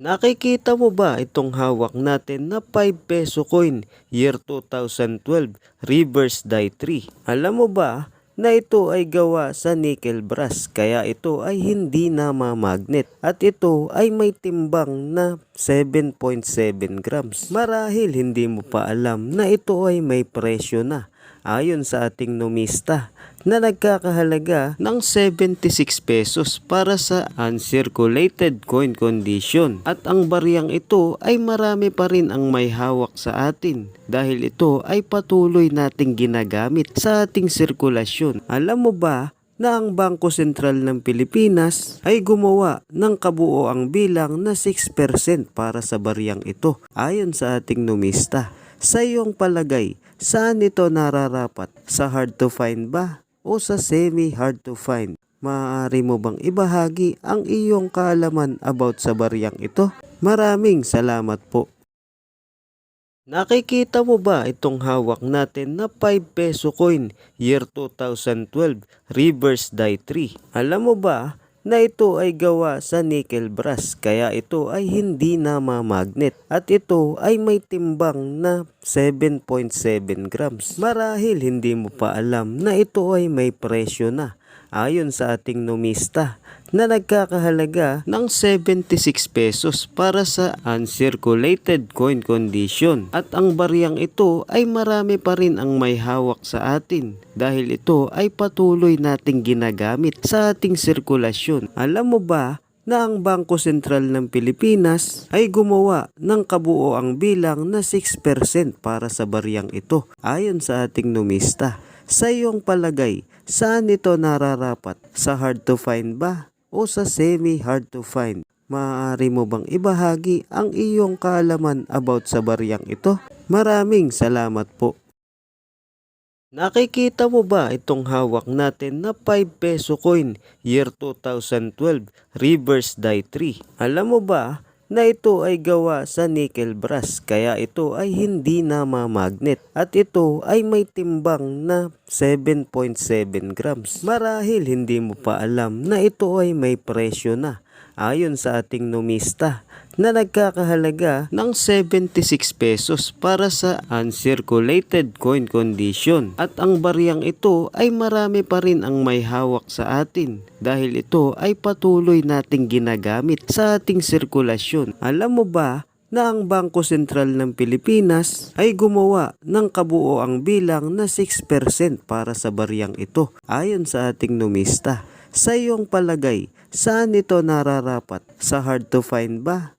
Nakikita mo ba itong hawak natin na 5 peso coin year 2012 reverse die 3? Alam mo ba na ito ay gawa sa nickel brass kaya ito ay hindi na mamagnet at ito ay may timbang na 7.7 grams. Marahil hindi mo pa alam na ito ay may presyo na ayon sa ating numista na nagkakahalaga ng 76 pesos para sa uncirculated coin condition. At ang bariyang ito ay marami pa rin ang may hawak sa atin dahil ito ay patuloy nating ginagamit sa ating sirkulasyon. Alam mo ba na ang Bangko Sentral ng Pilipinas ay gumawa ng kabuoang bilang na 6% para sa bariyang ito ayon sa ating numista. Sa iyong palagay, saan ito nararapat? Sa hard to find ba? O sa semi hard to find? Maaari mo bang ibahagi ang iyong kaalaman about sa bariyang ito? Maraming salamat po. Nakikita mo ba itong hawak natin na 5 peso coin year 2012 reverse die 3? Alam mo ba na ito ay gawa sa nickel brass kaya ito ay hindi na mamagnet at ito ay may timbang na 7.7 grams. Marahil hindi mo pa alam na ito ay may presyo na ayon sa ating numista na nagkakahalaga ng 76 pesos para sa uncirculated coin condition. At ang bariyang ito ay marami pa rin ang may hawak sa atin dahil ito ay patuloy nating ginagamit sa ating sirkulasyon. Alam mo ba na ang Bangko Sentral ng Pilipinas ay gumawa ng kabuoang bilang na 6% para sa bariyang ito ayon sa ating numista. Sa iyong palagay, saan ito nararapat? Sa hard to find ba? O sa semi hard to find? Maaari mo bang ibahagi ang iyong kaalaman about sa bariyang ito? Maraming salamat po. Nakikita mo ba itong hawak natin na 5 peso coin year 2012 reverse die 3? Alam mo ba na ito ay gawa sa nickel brass kaya ito ay hindi na mamagnet at ito ay may timbang na 7.7 grams. Marahil hindi mo pa alam na ito ay may presyo na ayon sa ating numista na nagkakahalaga ng 76 pesos para sa uncirculated coin condition. At ang bariyang ito ay marami pa rin ang may hawak sa atin dahil ito ay patuloy nating ginagamit sa ating sirkulasyon. Alam mo ba na ang Bangko Sentral ng Pilipinas ay gumawa ng kabuoang bilang na 6% para sa bariyang ito ayon sa ating numista. Sa iyong palagay, saan ito nararapat? Sa hard to find ba?